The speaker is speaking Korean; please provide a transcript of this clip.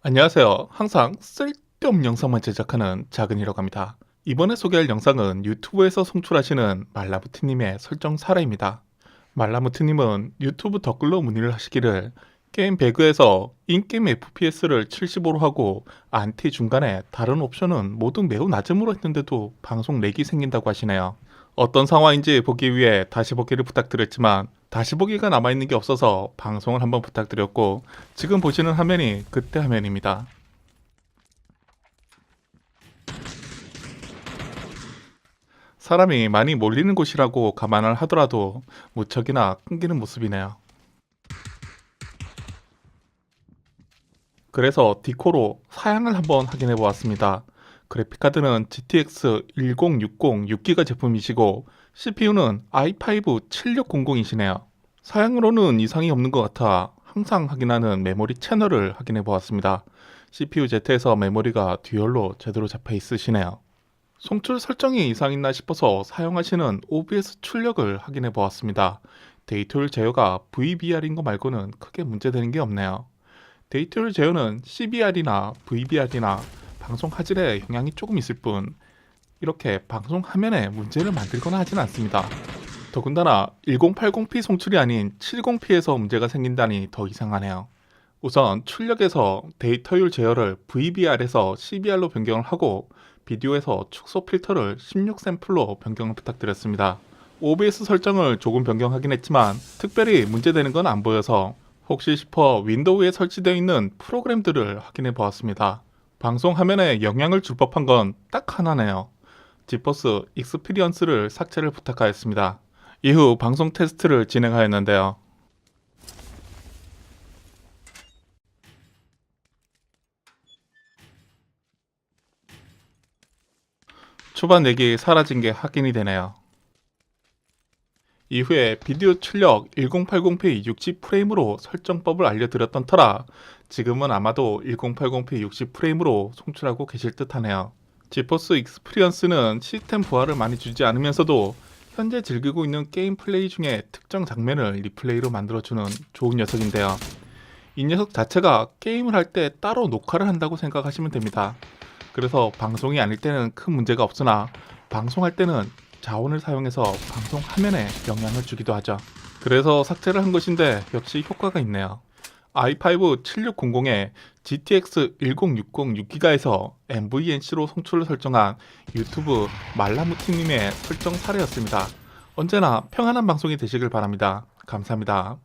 안녕하세요. 항상 쓸데없는 영상만 제작하는 작은이라고 합니다. 이번에 소개할 영상은 유튜브에서 송출하시는 말라무트님의 설정 사례입니다. 말라무트님은 유튜브 댓글로 문의를 하시기를 게임 배그에서 인게임 FPS를 75로 하고 안티 중간에 다른 옵션은 모두 매우 낮음으로 했는데도 방송 렉이 생긴다고 하시네요. 어떤 상황인지 보기 위해 다시 보기를 부탁드렸지만 다시 보기가 남아있는 게 없어서 방송을 한번 부탁드렸고 지금 보시는 화면이 그때 화면입니다. 사람이 많이 몰리는 곳이라고 감안을 하더라도 무척이나 끊기는 모습이네요. 그래서 디코로 사양을 한번 확인해 보았습니다. 그래픽카드는 GTX 1060 6기가 제품이시고 CPU는 i5 7600이시네요. 사양으로는 이상이 없는 것 같아 항상 확인하는 메모리 채널을 확인해 보았습니다. CPU Z에서 메모리가 듀얼로 제대로 잡혀 있으시네요. 송출 설정이 이상 있나 싶어서 사용하시는 OBS 출력을 확인해 보았습니다. 데이터율 제어가 VBR인 거 말고는 크게 문제되는 게 없네요. 데이터율 제어는 CBR이나 VBR이나 방송 화질에 영향이 조금 있을 뿐 이렇게 방송 화면에 문제를 만들거나 하진 않습니다. 더군다나 1080p 송출이 아닌 70p에서 문제가 생긴다니 더 이상하네요. 우선 출력에서 데이터율 제어를 VBR에서 CBR로 변경을 하고 비디오에서 축소 필터를 16 샘플로 변경을 부탁드렸습니다. OBS 설정을 조금 변경하긴 했지만 특별히 문제되는 건 안 보여서 혹시 싶어 윈도우에 설치되어 있는 프로그램들을 확인해 보았습니다. 방송 화면에 영향을 줄 법한 건 딱 하나네요. 지퍼스 익스피리언스를 삭제를 부탁하였습니다. 이후 방송 테스트를 진행하였는데요. 초반 렉이 사라진 게 확인이 되네요. 이후에 비디오 출력 1080p 60 프레임으로 설정법을 알려드렸던 터라 지금은 아마도 1080p 60 프레임으로 송출하고 계실 듯 하네요. 지포스 익스피리언스는 시스템 부하를 많이 주지 않으면서도 현재 즐기고 있는 게임 플레이 중에 특정 장면을 리플레이로 만들어주는 좋은 녀석인데요. 이 녀석 자체가 게임을 할 때 따로 녹화를 한다고 생각하시면 됩니다. 그래서 방송이 아닐 때는 큰 문제가 없으나 방송할 때는 자원을 사용해서 방송 화면에 영향을 주기도 하죠. 그래서 삭제를 한 것인데 역시 효과가 있네요. i5 7600에 GTX 1060 6기가에서 MVNC로 송출을 설정한 유튜브 말라무티님의 설정 사례였습니다. 언제나 평안한 방송이 되시길 바랍니다. 감사합니다.